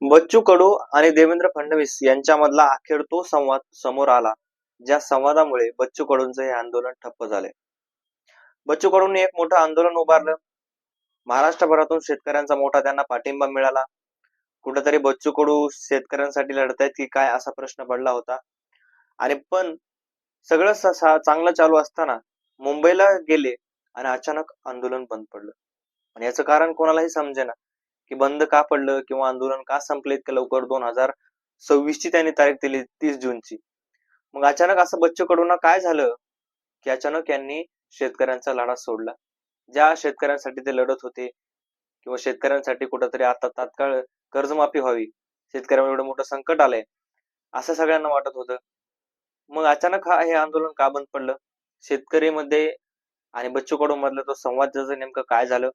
बच्चू कडू आणि देवेंद्र फडणवीस यांच्यामधला अखेर तो संवाद समोर आला ज्या संवादामुळे बच्चू कडूंचं हे आंदोलन ठप्प झाले. बच्चू कडूंनी एक मोठं आंदोलन उभारलं. महाराष्ट्रभरातून शेतकऱ्यांचा मोठा त्यांना पाठिंबा मिळाला. कुठेतरी बच्चू कडू शेतकऱ्यांसाठी लढतायत की काय असा प्रश्न पडला होता. आणि पण सगळं स- चांगलं चालू असताना मुंबईला गेले आणि अचानक आंदोलन बंद पडलं. आणि याचं कारण कोणालाही समजेना. की बंद का पडलं किंवा आंदोलन का संपले इतक्या लवकर? दोन हजार सव्वीस ची त्यांनी तारीख दिली तीस जूनची. मग अचानक असं बच्चू कडून काय झालं की अचानक यांनी शेतकऱ्यांचा लढा सोडला. ज्या शेतकऱ्यांसाठी ते लढत होते किंवा शेतकऱ्यांसाठी कुठंतरी आता तात्काळ कर्जमाफी व्हावी शेतकऱ्यांवर एवढं मोठं संकट आलंय असं सगळ्यांना वाटत होतं. मग अचानक हा हे आंदोलन का बंद पडलं? शेतकरी मध्ये आणि बच्चू कडू मधलं तो संवाद नेमकं काय झालं?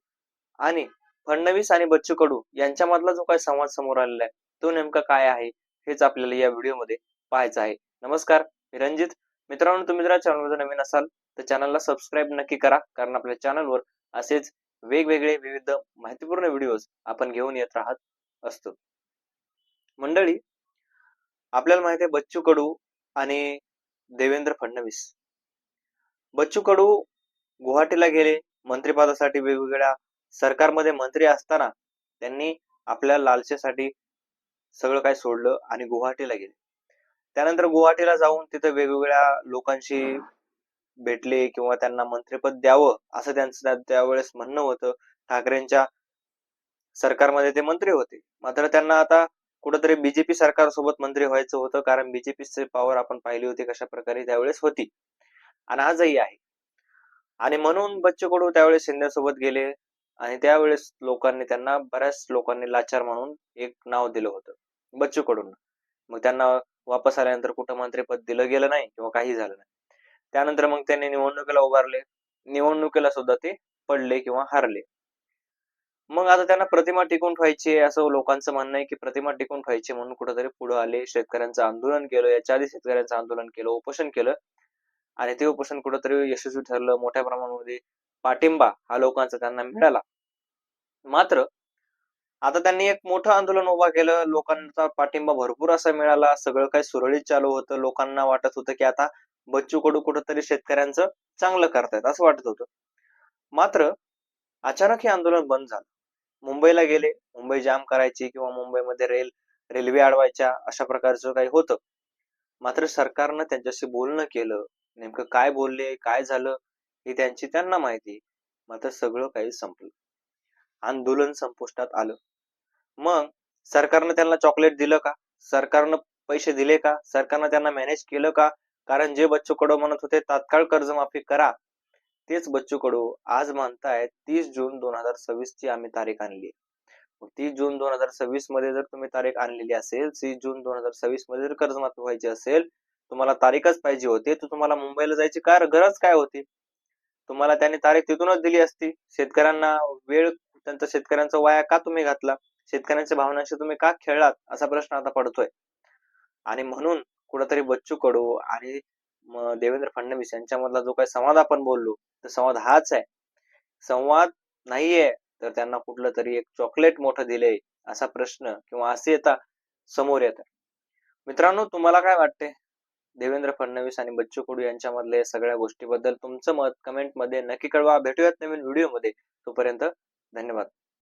आणि फडणवीस आणि बच्चू कडू यांच्यामधला जो काही संवाद समोर आलेला आहे तो नेमका काय आहे हेच आपल्याला या व्हिडिओमध्ये पाहायचं आहे. नमस्कार मी रंजित मित्रांनो तुम्ही जर चॅनलमध्ये नवीन असाल तर चॅनलला सबस्क्राईब नक्की करा कारण आपल्या चॅनलवर असेच वेगवेगळे विविध माहितीपूर्ण व्हिडिओज आपण घेऊन येत राहत असतो. मंडळी आपल्याला माहिती आहे बच्चू कडू आणि देवेंद्र फडणवीस. बच्चू कडू गुवाहाटीला गेले मंत्रिपदासाठी वेगवेगळ्या सरकारमध्ये मंत्री असताना त्यांनी आपल्या लालसेसाठी सगळं काय सोडलं आणि गुवाहाटीला गेले. त्यानंतर गुवाहाटीला जाऊन तिथे वेगवेगळ्या लोकांशी भेटले किंवा त्यांना मंत्रिपद द्यावं असं त्यांचं त्यावेळेस म्हणणं होतं. ठाकरेंच्या सरकारमध्ये ते मंत्री होते. मात्र त्यांना आता कुठंतरी बीजेपी सरकार सोबत मंत्री व्हायचं होतं कारण बीजेपीचे पॉवर आपण पाहिली होती कशा प्रकारे त्यावेळेस होती. आणि आजही आहे. आणि म्हणून बच्चू कडू त्यावेळेस शिंदे सोबत गेले. आणि त्यावेळेस लोकांनी त्यांना बऱ्याच लोकांनी लाचार म्हणून एक नाव दिलं होतं बच्चू कडून मग त्यांना वापस आल्यानंतर कुठं मंत्रीपद दिलं गेलं नाही किंवा काही झालं नाही. त्यानंतर मग त्यांनी निवडणुकीला उभारले. निवडणुकीला सुद्धा ते पडले किंवा हारले. मग आता त्यांना प्रतिमा टिकून ठेवायची असं लोकांचं म्हणणं आहे की प्रतिमा टिकून ठेवायची म्हणून कुठेतरी पुढे आले शेतकऱ्यांचं आंदोलन केलं याच्या आधी शेतकऱ्यांचं आंदोलन केलं उपोषण केलं. आणि ते उपोषण कुठेतरी यशस्वी ठरलं. मोठ्या प्रमाणामध्ये पाठिंबा हा लोकांचा त्यांना मिळाला. मात्र आता त्यांनी एक मोठं आंदोलन उभा केलं. लोकांचा पाठिंबा भरपूर असा मिळाला. सगळं काही सुरळीत चालू होतं. लोकांना वाटत होतं की आता बच्चू कडू कुठंतरी शेतकऱ्यांचं चांगलं करतायत असं वाटत होतं. मात्र अचानक हे आंदोलन बंद झालं. मुंबईला गेले. मुंबई जाम करायची किंवा मुंबईमध्ये रेल रेल्वे अडवायच्या अशा प्रकारचं काही होतं. मात्र सरकारनं त्यांच्याशी बोलणं केलं. नेमकं काय बोलले? काय झालं? ही त्यांची त्यांना माहिती मात्र सगळं काही संपलं. आंदोलन संपुष्टात आलं. मग सरकारनं त्यांना चॉकलेट दिलं का? सरकारनं पैसे दिले का? सरकारनं त्यांना मॅनेज केलं का? कारण जे बच्चू कडू म्हणत होते तात्काळ कर्जमाफी करा. तेच बच्चू कडू आज म्हणताय तीस जून दोन हजार सव्वीस ची आम्ही तारीख आणली तीस जून दोन हजार सव्वीसमध्ये जर तुम्ही तारीख आणलेली असेल तीस जून दोन हजार सव्वीसमध्ये जर कर्जमाफी व्हायची असेल तुम्हाला तारीखच पाहिजे होती. तर तुम्हाला मुंबईला जायची काय गरज काय होती? तुम्हाला त्यांनी तारीख तिथूनच दिली असती. शेतकऱ्यांना वेळ त्यांचा शेतकऱ्यांचा वाया का तुम्ही घातला? शेतकऱ्यांच्या भावनांशी तुम्ही का खेळलात? असा प्रश्न आता पडतोय. आणि म्हणून कुठेतरी बच्चू कडू आणि देवेंद्र फडणवीस यांच्यामधला जो काही संवाद आपण बोललो तर संवाद हाच आहे. संवाद नाहीये तर त्यांना कुठलं तरी एक चॉकलेट मोठं दिलंय असा प्रश्न किंवा असे येता समोर येतात मित्रांनो तुम्हाला काय वाटते देवेंद्र फडणवीस आणि बच्चू कडू यांच्यामधल्या या सगळ्या गोष्टीबद्दल तुमचं मत कमेंटमध्ये नक्की कळवा. भेटूयात नवीन व्हिडिओमध्ये तोपर्यंत धन्यवाद.